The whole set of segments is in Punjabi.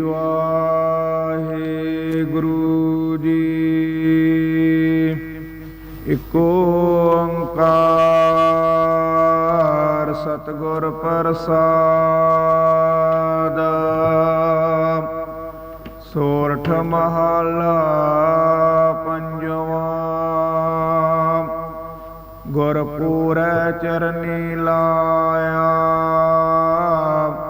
ਵਾਹਿਗੁਰੂ ਜੀ। ਇਕ ਓੰਕਾਰ ਸਤਿਗੁਰ ਪ੍ਰਸਾਦ। ਸੋਰਠ ਮਹਲਾ ਪੰਜਵਾ। ਗੁਰਪੂਰੈ ਚਰਨੀ ਲਾਇਆ।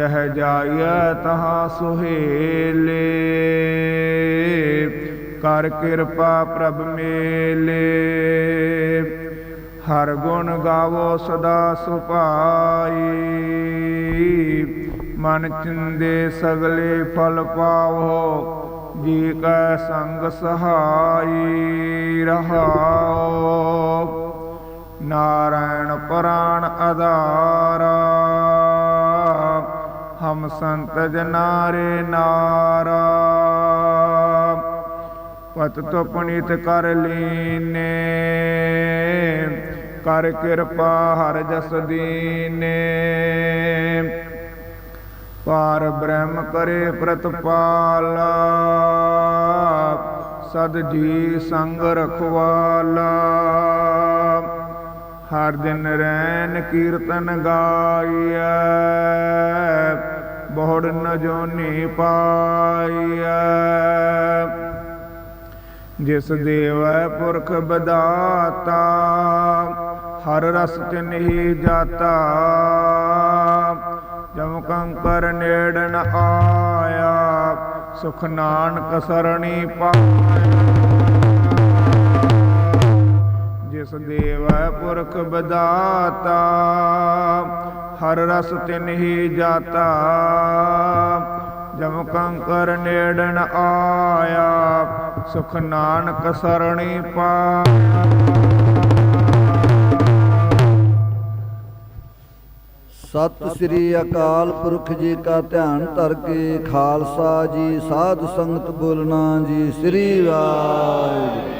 ਜਹ ਜਾਇ ਤਹਾਂ ਸੁਹੇਲੇ। ਕਰ ਕਿਰਪਾ ਪ੍ਰਭ ਮੇਲੇ। ਹਰ ਗੁਣ ਗਾਵੋ ਸਦਾ ਸੁਭਾਈ। ਮਨ ਚਿੰਦੇ ਸਗਲੇ ਫਲ ਪਾਵੋ, ਜੀ ਕੈ ਸੰਗ ਸਹਾਈ ਰਹਾਓ। ਨਾਰਾਇਣ ਪ੍ਰਾਣ ਆਧਾਰਾ ਹਮ ਸੰਤ ਜਨਾਰੇ ਨਾਰਾ ਪਤ ਤੋ ਪੁਨੀਤ ਕਰ ਲੀਨੇ, ਕਰ ਕਿਰਪਾ ਹਰ ਜਸ ਦੀਨੇ। ਪਾਰ ਬ੍ਰਹਮ ਕਰੇ ਪ੍ਰਤਪਾਲਾ, ਸਦ ਜੀ ਸੰਗ ਰਖਵਾਲਾ। ਹਰ ਦਿਨ ਰੈਨ ਕੀਰਤਨ ਗਾਈਐ, ਬਹੁੜ ਨ ਜੋਨੀ ਪਾਈਐ। ਜਿਸ ਦੇਵੈ ਪੁਰਖ ਬਦਾਤਾ, ਹਰ ਰਸ ਤਿਨਹੀ ਜਾਤਾ। ਜਮ ਕੰਕਰ ਨੇੜ ਆਇਆ, ਸੁਖ ਨਾਨਕ ਸਰਣੀ ਪਾਇਆ। ਜਿਸ ਦੇਵੈ ਪੁਰਖ ਬਦਾਤਾ ਹਰ ਰਸ ਤਿਨਹੀ ਜਾਤਾ। ਜਮ ਕੰਕਰ ਨੇੜ ਆਇਆ, ਸੁਖ ਨਾਨਕ ਸਰਣੀ ਪਾਇਆ ਸਤਿ ਸ੍ਰੀ ਅਕਾਲ ਪੁਰਖ ਜੀ ਕਾ ਧਿਆਨ ਧਰ ਕੇ, ਖਾਲਸਾ ਜੀ, ਸਾਧ ਸੰਗਤ ਬੋਲਣਾ ਜੀ, ਸ੍ਰੀ ਵਾਹਿਗੁਰੂ।